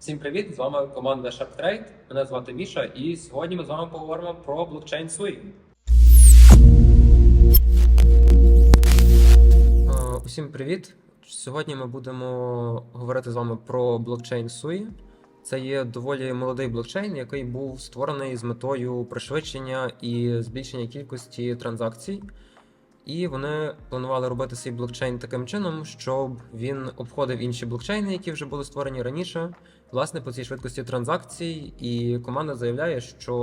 Всім привіт! З вами команда SharpTrade. Мене звати Міша, і сьогодні ми з вами поговоримо про блокчейн SUI. Е, Усім привіт! Сьогодні ми будемо говорити з вами про блокчейн SUI. Це є доволі молодий блокчейн, який був створений з метою пришвидшення і збільшення кількості транзакцій. І вони планували робити свій блокчейн таким чином, щоб він обходив інші блокчейни, які вже були створені раніше, власне, по цій швидкості транзакцій. І команда заявляє, що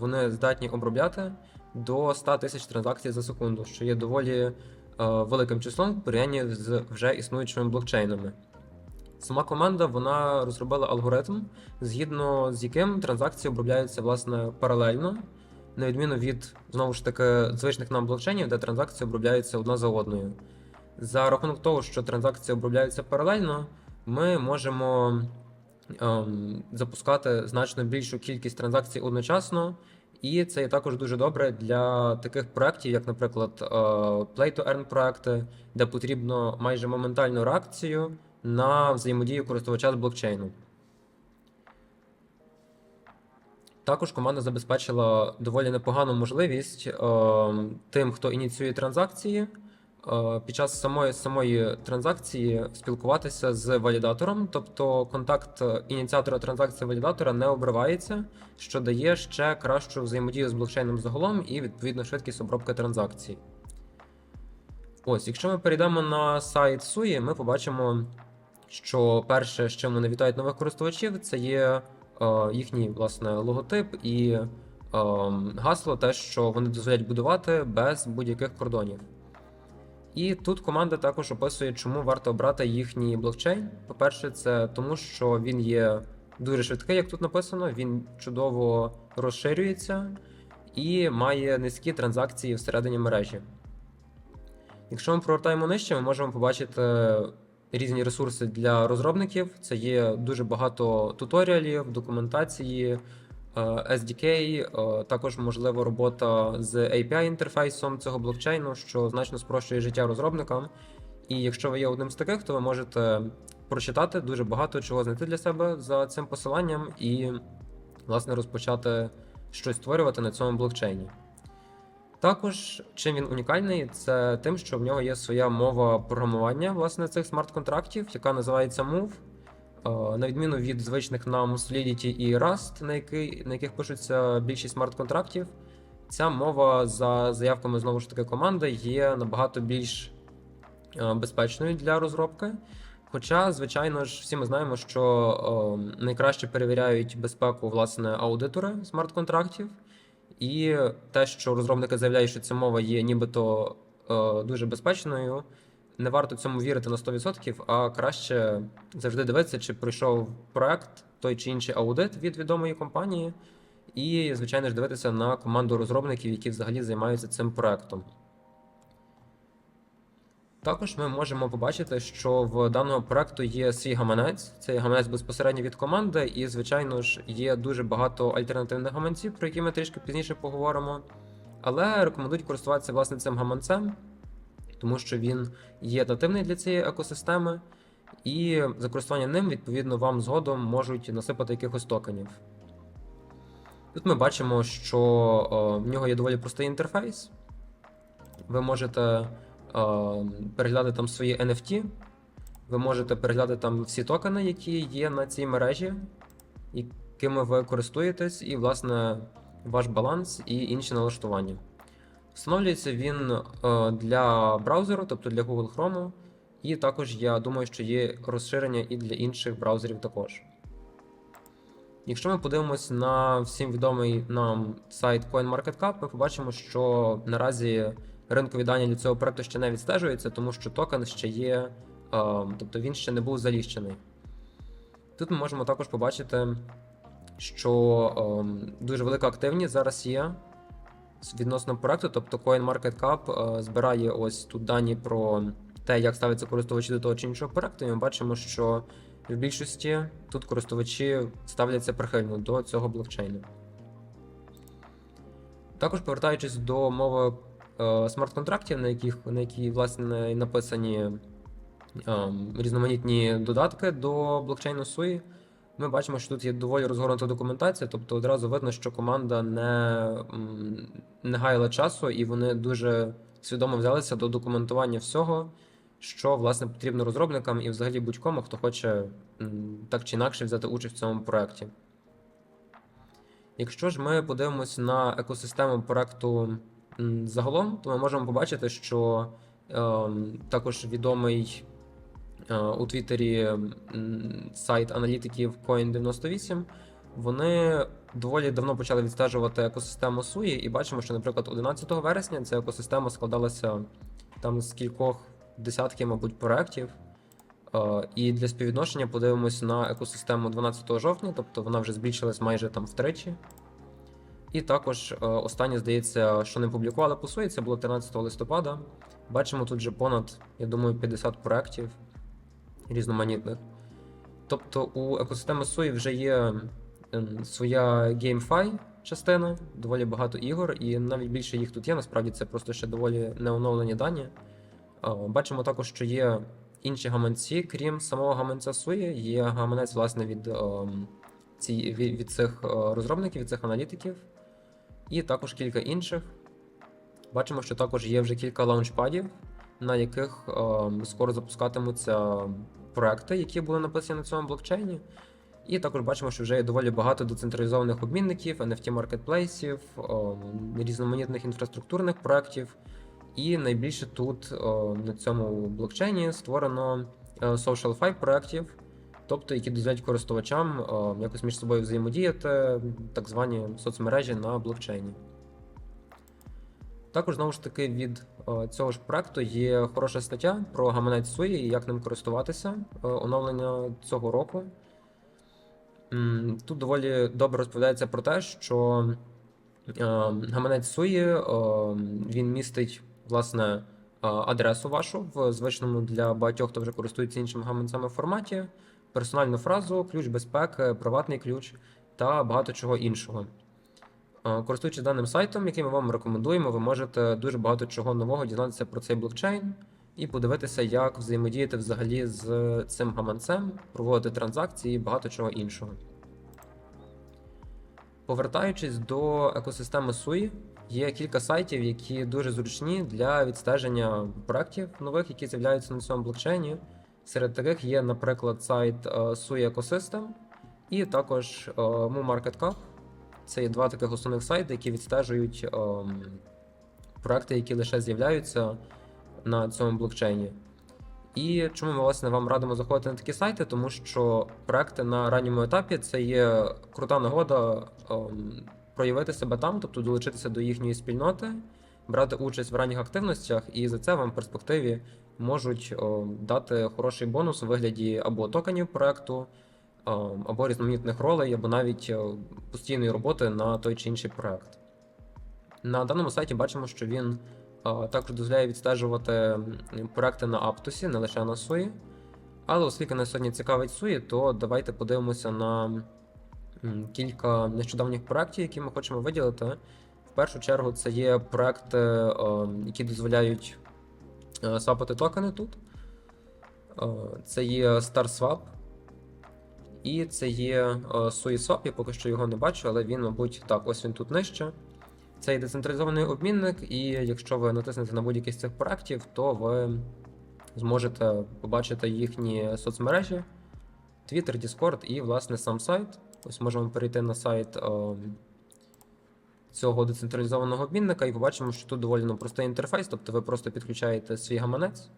вони здатні обробляти до 100 тисяч транзакцій за секунду, що є доволі е, великим числом в порівнянні з вже існуючими блокчейнами. Сама команда вона розробила алгоритм, згідно з яким транзакції обробляються власне паралельно, на відміну від знову ж таки звичних нам блокчейнів, де транзакції обробляються одна за одною. За рахунок того, що транзакції обробляються паралельно, ми можемо ем, запускати значно більшу кількість транзакцій одночасно. І це є також дуже добре для таких проєктів, як, наприклад, е, Play-to-Earn проекти, де потрібно майже моментальну реакцію на взаємодію користувача з блокчейном. Також команда забезпечила доволі непогану можливість е, тим, хто ініціює транзакції, е, під час самої самої транзакції спілкуватися з валідатором, тобто контакт ініціатора транзакції валідатора не обривається, що дає ще кращу взаємодію з блокчейном загалом і відповідно швидкість обробки транзакцій. Ось, якщо ми перейдемо на сайт SUI, ми побачимо, що перше, з чим вони вітають нових користувачів, це є їхній власне логотип і е, гасло, те, що вони дозволять будувати без будь-яких кордонів. І тут команда також описує, чому варто обрати їхній блокчейн. По-перше, це тому, що він є дуже швидкий, як тут написано, він чудово розширюється і має низькі транзакції всередині мережі. Якщо ми провертаємо нижче, ми можемо побачити різні ресурси для розробників. Це є дуже багато туторіалів, документації, е, SDK, е, також можлива робота з API-інтерфейсом цього блокчейну, що значно спрощує життя розробникам. І якщо ви є одним з таких, то ви можете прочитати дуже багато чого знайти для себе за цим посиланням і, власне, розпочати щось створювати на цьому блокчейні. Також чим він унікальний, це тим, що в нього є своя мова програмування власне цих смарт-контрактів, яка називається Move. Е, На відміну від звичних нам Solidity і Rust, на, який, на яких пишуться більшість смарт-контрактів, ця мова за заявками знову ж таки команди є набагато більш е, безпечною для розробки. Хоча, звичайно ж, всі ми знаємо, що е, найкраще перевіряють безпеку власне аудитори смарт-контрактів. І те, що розробники заявляють, що ця мова є нібито е, дуже безпечною, не варто цьому вірити на 100%, а краще завжди дивитися, чи пройшов проект той чи інший аудит від відомої компанії, і, звичайно ж, дивитися на команду розробників, які взагалі займаються цим проектом. Також ми можемо побачити, що в даного проекту є свій гаманець. Цей гаманець безпосередньо від команди, і, звичайно ж, є дуже багато альтернативних гаманців, про які ми трішки пізніше поговоримо. Але рекомендують користуватися власне цим гаманцем, тому що він є нативний для цієї екосистеми, і за користування ним, відповідно, вам згодом можуть насипати якихось токенів. Тут ми бачимо, що о, в нього є доволі простий інтерфейс. Ви можете е, переглядати там свої NFT. Ви можете переглядати там всі токени, які є на цій мережі, якими ви користуєтесь, і, власне, ваш баланс і інші налаштування. Встановлюється він е, для браузеру, тобто для Google Chrome, і також я думаю, що є розширення і для інших браузерів також. Якщо ми подивимось на всім відомий нам сайт CoinMarketCap, ми побачимо, що наразі ринкові дані для цього проекту ще не відстежуються, тому що токен ще є, е, тобто він ще не був заліщений. Тут ми можемо також побачити, що е, дуже велика активність зараз є відносно проекту, тобто CoinMarketCap е, збирає ось тут дані про те, як ставляться користувачі до того чи іншого проекту, і ми бачимо, що в більшості тут користувачі ставляться прихильно до цього блокчейну. Також повертаючись до мови смарт-контрактів, на яких на які власне написані е, різноманітні додатки до блокчейну SUI, Ми бачимо, що тут є доволі розгорнута документація, тобто одразу видно, що команда не, не гаяла часу, і вони дуже свідомо взялися до документування всього, що власне потрібно розробникам і взагалі будь-кому, хто хоче так чи інакше взяти участь в цьому проєкті. Якщо ж ми подивимось на екосистему проекту загалом, то ми можемо побачити, що ем, також відомий е, у Твіттері сайт аналітиків Coin98, вони доволі давно почали відстежувати екосистему Суї, і бачимо, що, наприклад, 11 вересня ця екосистема складалася там з кількох десятків, мабуть, проєктів. Е, І для співвідношення подивимось на екосистему 12 жовтня, тобто вона вже збільшилась майже там втричі. І також е, останнє, здається, що не публікували по суї, це було 13 листопада. Бачимо тут вже понад, я думаю, 50 проєктів різноманітних. Тобто у екосистеми Суї вже є ем, своя GameFi частина, доволі багато ігор, і навіть більше їх тут є. Насправді це просто ще доволі неоновлені дані. Е, Бачимо також, що є інші гаманці, крім самого гаманця Суї, є гаманець, власне, від, ем, від цих е, розробників, від цих аналітиків, і також кілька інших. Бачимо, що також є вже кілька лаунчпадів, на яких ем, скоро запускатимуться проекти, які були написані на цьому блокчейні. І також бачимо, що вже є доволі багато децентралізованих обмінників, NFT маркетплейсів, ем, різноманітних інфраструктурних проєктів. І найбільше тут о, на цьому блокчейні створено е, social fi проєктів, тобто які дозволяють користувачам о, якось між собою взаємодіяти, так звані соцмережі на блокчейні. Також знову ж таки від о, цього ж проекту є хороша стаття про гаманець Суї і як ним користуватися е, оновлення цього року. Тут доволі добре розповідається про те, що е, гаманець Суї е, він містить власне е, адресу вашу в звичному для багатьох, хто вже користується іншими гаманцями форматі, персональну фразу, ключ безпеки, приватний ключ та багато чого іншого. Е, Користуючись даним сайтом, який ми вам рекомендуємо, ви можете дуже багато чого нового дізнатися про цей блокчейн і подивитися, як взаємодіяти взагалі з цим гаманцем, проводити транзакції і багато чого іншого. Повертаючись до екосистеми Суї, є кілька сайтів, які дуже зручні для відстеження проєктів нових, які з'являються на цьому блокчейні. Серед таких є, наприклад, сайт е, Sui Ecosystem і також е, MooMarketCap. Це є два таких основних сайти, які відстежують ем, проекти, які лише з'являються на цьому блокчейні. І чому ми власне вам радимо заходити на такі сайти? Тому що проекти на ранньому етапі це є крута нагода ем, проявити себе там, тобто долучитися до їхньої спільноти, брати участь в ранніх активностях, і за це вам в перспективі можуть о, дати хороший бонус у вигляді або токенів проекту, ем, або різноманітних ролей, або навіть о, постійної роботи на той чи інший проект. На даному сайті бачимо, що він а, також дозволяє відстежувати проекти на Аптосі, не лише на Суї. Але оскільки нас сьогодні цікавить Суї, то давайте подивимося на кілька нещодавніх проєктів, які ми хочемо виділити. В першу чергу, це є проекти, е, які дозволяють е, свапати токени тут. Це є StarSwap. І це є SuiSwap, я поки що його не бачу, але він, мабуть, так, ось він тут нижче. Це є децентралізований обмінник, і якщо ви натиснете на будь-який з цих проєктів, то ви зможете побачити їхні соцмережі, Twitter, Discord і, власне, сам сайт. Ось можемо перейти на сайт е, цього децентралізованого обмінника і побачимо, що тут доволі ну, простий інтерфейс, тобто ви просто підключаєте свій гаманець,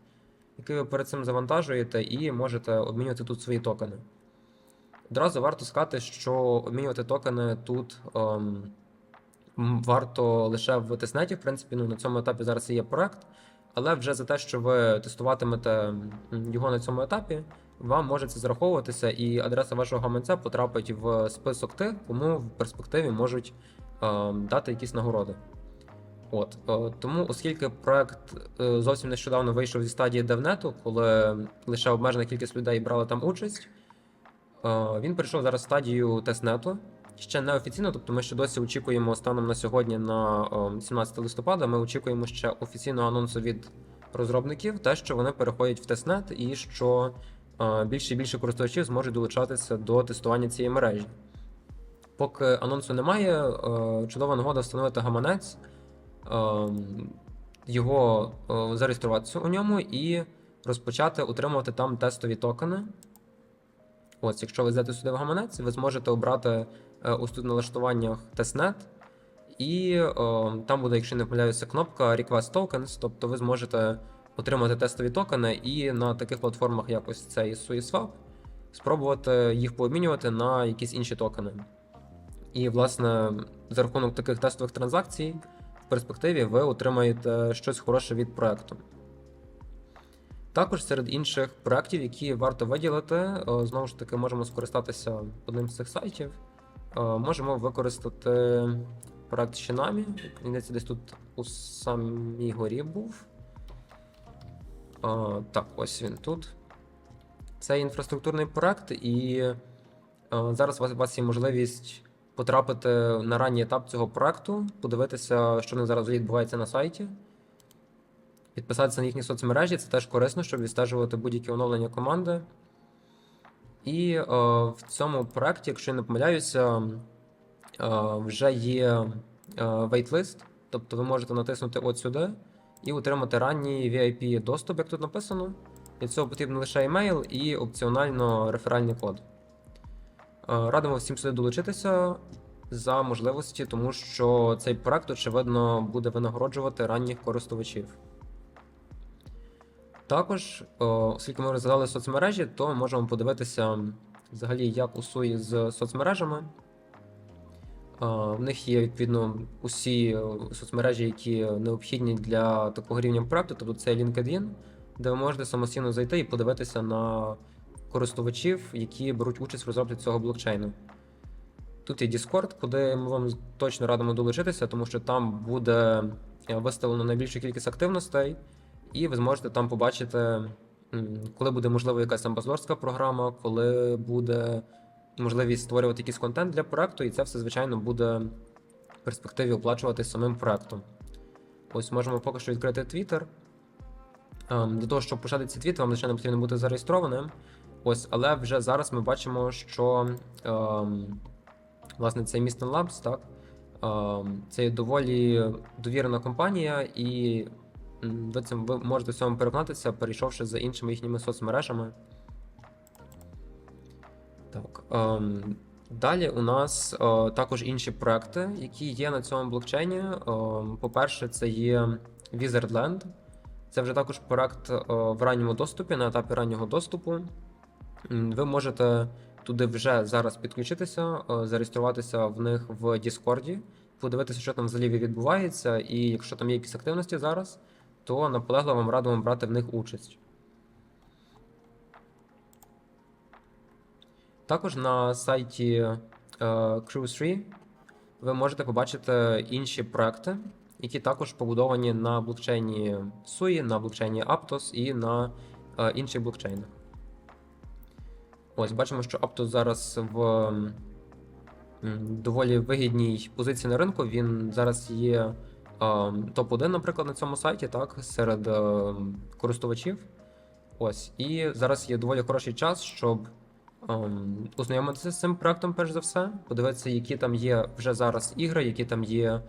який ви перед цим завантажуєте, і можете обмінювати тут свої токени. Одразу варто сказати, що обмінювати токени тут. ем, М, Варто лише в тестнеті, в принципі, ну на цьому етапі зараз є проект, але вже за те, що ви тестуватимете його на цьому етапі, вам може це зараховуватися, і адреса вашого гаманця потрапить в список тих, кому в перспективі можуть е, дати якісь нагороди. От е, тому, оскільки проект е, зовсім нещодавно вийшов зі стадії девнету, коли лише обмежена кількість людей брала там участь, е, він перейшов зараз в стадію тестнету. Ще не офіційно, тобто ми ще досі очікуємо станом на сьогодні, на о, 17 листопада. Ми очікуємо ще офіційного анонсу від розробників, те, що вони переходять в тестнет, і що е, більше і більше користувачів зможуть долучатися до тестування цієї мережі. Поки анонсу немає, е, чудова нагода встановити гаманець, е, його е, зареєструватися у ньому і розпочати отримувати там тестові токени. Ось, якщо ви зайдете сюди в гаманець, ви зможете обрати е, ось тут налаштуваннях тестнет, і е, там буде, якщо не помиляюся, кнопка Request Tokens, тобто ви зможете отримати тестові токени і на таких платформах, як ось цей SuiSwap, спробувати їх пообмінювати на якісь інші токени. І, власне, за рахунок таких тестових транзакцій, в перспективі ви отримаєте щось хороше від проекту. Також серед інших проєктів, які варто виділити, е, знову ж таки, можемо скористатися одним з цих сайтів. Е, Можемо використати проект Shinami. Здається, десь тут у самій горі був. Е, Так, ось він тут. Це інфраструктурний проект, і е, зараз у вас, у вас є можливість потрапити на ранній етап цього проекту, подивитися, що них зараз відбувається на сайті. Підписатися на їхні соцмережі це теж корисно, щоб відстежувати будь-які оновлення команди. І е, в цьому проєкті, якщо я не помиляюся, е, вже є waitlist, тобто ви можете натиснути от сюди і отримати ранній VIP доступ, як тут написано. Для цього потрібен лише емейл і опціонально реферальний код. Е, Радимо всім сюди долучитися за можливості, тому що цей проект, очевидно, буде винагороджувати ранніх користувачів. Також, е, оскільки ми розглядали соцмережі, то можемо подивитися взагалі, як у суї з соцмережами. Е, В них є відповідно усі е, соцмережі, які необхідні для такого рівня проекту. Тобто це LinkedIn, де ви можете самостійно зайти і подивитися на користувачів, які беруть участь в розробці цього блокчейну. Тут є Discord, куди ми вам точно радимо долучитися, тому що там буде е, виставлено найбільшу кількість активностей, і ви зможете там побачити, коли буде можливо якась амбасадорська програма, коли буде можливість створювати якийсь контент для проекту, і це все, звичайно, буде в перспективі оплачуватись самим проектом. Ось можемо поки що відкрити Twitter. Ем, Для того, щоб почати цей твіт, вам звичайно потрібно бути зареєстрованим. Ось, але вже зараз ми бачимо, що ем, власне цей Misten Labs, так, ем, це доволі довірена компанія, і ви можете в цьому переконатися, перейшовши за іншими їхніми соцмережами. Так. Ем, далі у нас е, також інші проекти, які є на цьому блокчейні. Ем, по-перше, це є Wizardland. Це вже також проект е, в ранньому доступі, на етапі раннього доступу. Ви можете туди вже зараз підключитися, е, зареєструватися в них в Discord, подивитися, що там взагалі відбувається, і якщо там є якісь активності зараз, то наполегливо вам радимо брати в них участь. Також на сайті е, Cruise3 ви можете побачити інші проекти, які також побудовані на блокчейні SUI, на блокчейні Aptos і на е, інших блокчейнах. Ось бачимо, що Aptos зараз в доволі вигідній позиції на ринку. Він зараз є е, топ-1, наприклад, на цьому сайті, так, серед користувачів. Ось, і зараз є доволі хороший час, щоб ем, ознайомитися з цим проектом, перш за все, подивитися, які там є вже зараз ігри, які там є е,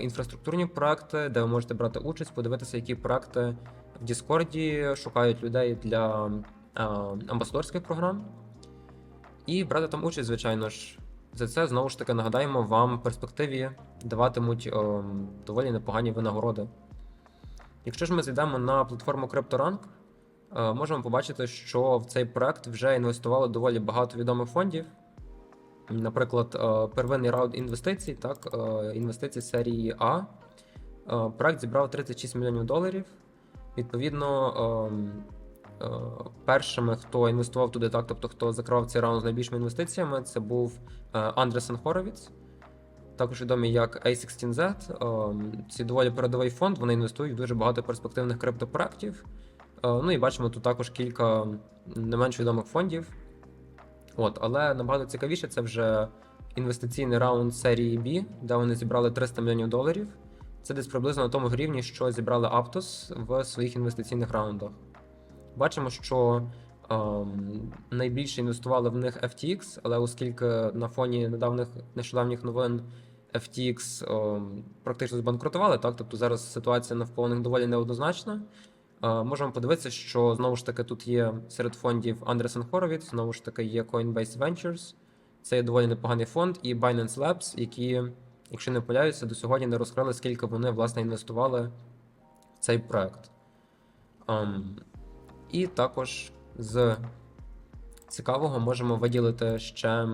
інфраструктурні проекти, де ви можете брати участь, подивитися, які проекти в Діскорді шукають людей для е, амбасадорських програм. І брати там участь, звичайно ж. За це знову ж таки нагадаємо, вам в перспективі даватимуть ем, доволі непогані винагороди. Якщо ж ми зайдемо на платформу CryptoRank, можемо побачити, що в цей проект вже інвестувало доволі багато відомих фондів. Наприклад, е, первинний раунд інвестицій, так, е, інвестиції серії А. Е, Проект зібрав 36 мільйонів доларів. Відповідно, ем, е, першими, хто інвестував туди, так, тобто хто закривав цей раунд з найбільшими інвестиціями, це був е, Андресен Хоровіц, також відомий як A16Z. Ем, Це доволі передовий фонд. Вони інвестують в дуже багато перспективних криптопроектів. Е, Ну і бачимо тут також кілька не менш відомих фондів. От, але набагато цікавіше це вже інвестиційний раунд серії B, де вони зібрали 300 мільйонів доларів. Це десь приблизно на тому рівні, що зібрали Aptos в своїх інвестиційних раундах. Бачимо, що ем, найбільше інвестували в них FTX, але оскільки на фоні недавніх нещодавніх новин FTX ем, практично збанкрутували, так тобто зараз ситуація навколо них доволі неоднозначна. Е, Можемо подивитися, що знову ж таки тут є серед фондів Andreessen Horowitz, знову ж таки є Coinbase Ventures. Це є доволі непоганий фонд, і Binance Labs, які, якщо не помиляюся, до сьогодні не розкрили, скільки вони власне інвестували в цей проект. Ем, і також з цікавого можемо виділити ще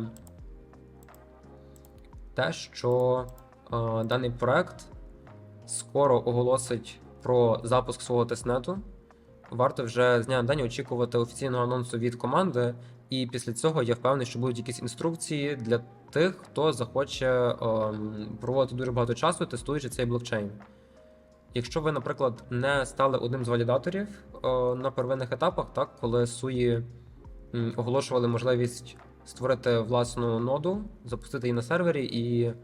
те, що е, даний проект скоро оголосить про запуск свого тестнету. Варто вже з дня на день очікувати офіційного анонсу від команди, і після цього я впевнений, що будуть якісь інструкції для тих, хто захоче ем, проводити дуже багато часу, тестуючи цей блокчейн. Якщо ви, наприклад, не стали одним з валідаторів е, на первинних етапах, так, коли суї оголошували можливість створити власну ноду, запустити її на сервері і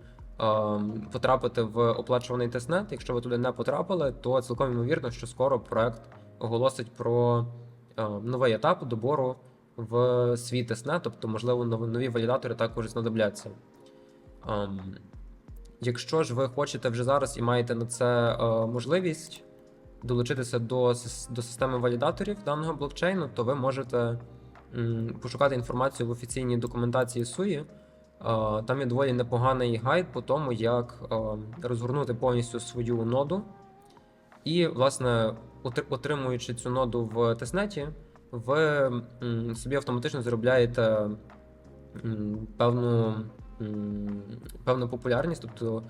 потрапити в оплачуваний тестнет. Якщо ви туди не потрапили, то цілком ймовірно, що скоро проект оголосить про е, новий етап добору в свій тестнет, тобто, можливо, нові валідатори також знадобляться. Ем, Якщо ж ви хочете вже зараз і маєте на це е, можливість долучитися до, до системи валідаторів даного блокчейну, то ви можете пошукати інформацію в офіційній документації SUI. Е, там є доволі непоганий гайд по тому, як е, розгорнути повністю свою ноду. І, власне, отримуючи цю ноду в тестнеті, ви собі автоматично заробляєте певну, певну популярність, тобто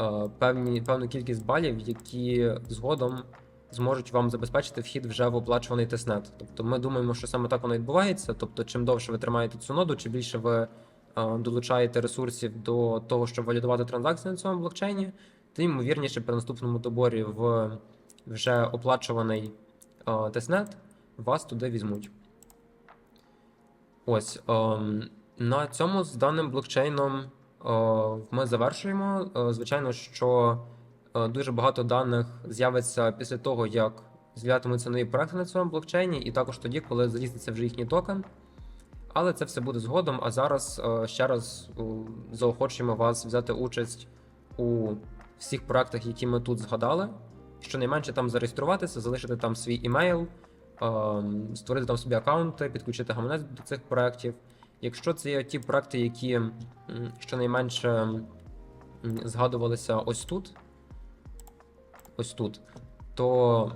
е, певні, певну кількість балів, які згодом зможуть вам забезпечити вхід вже в оплачуваний тестнет. Тобто ми думаємо, що саме так воно відбувається. Тобто, чим довше ви тримаєте цю ноду, чим більше ви долучаєте ресурсів до того, щоб валідувати транзакції на цьому блокчейні, тим ймовірніше при наступному доборі в вже оплачуваний е, тестнет вас туди візьмуть. Ось ем, на цьому з даним блокчейном е, ми завершуємо. Е, звичайно, що е, дуже багато даних з'явиться після того, як з'являтимуться нові проекти на цьому блокчейні, і також тоді, коли залізеться вже їхній токен. Але це все буде згодом. А зараз е, ще раз е, заохочуємо вас взяти участь у всіх проектах, які ми тут згадали. Щонайменше там зареєструватися, залишити там свій імейл, ем, створити там собі аккаунти, підключити гаманець до цих проєктів. Якщо це є ті проекти, які щонайменше згадувалися ось тут, ось тут, то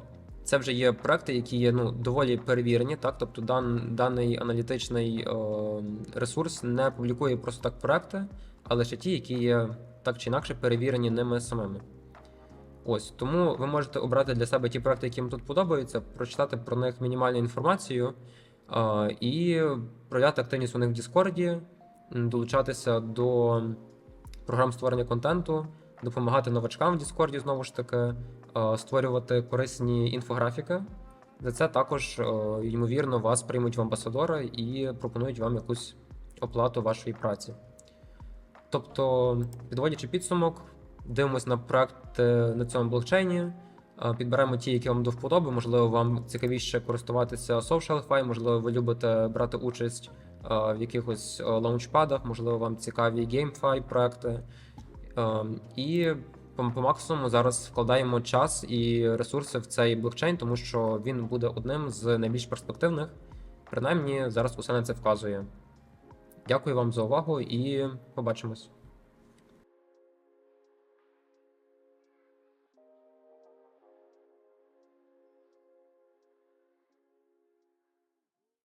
це вже є проекти, які є ну, доволі перевірені. Так? Тобто дан, даний аналітичний е, ресурс не публікує просто так проекти, а лише ті, які є так чи інакше перевірені ними самими. Ось тому ви можете обрати для себе ті проекти, які вам тут подобаються, прочитати про них мінімальну інформацію е, і проявляти активність у них в Діскорді, долучатися до програм створення контенту, допомагати новачкам в Діскорді знову ж таки, створювати корисні інфографіки. За це також, е, ймовірно, вас приймуть в амбасадора і пропонують вам якусь оплату вашої праці. Тобто, підводячи підсумок, дивимось на проекти на цьому блокчейні, е, підберемо ті, які вам до вподоби. Можливо, вам цікавіше користуватися SocialFi, можливо, ви любите брати участь е, в якихось е, лаунчпадах, можливо, вам цікаві GameFi проекти. Е, І по максимуму зараз вкладаємо час і ресурси в цей блокчейн, тому що він буде одним з найбільш перспективних. Принаймні, зараз усе на це вказує. Дякую вам за увагу і побачимось.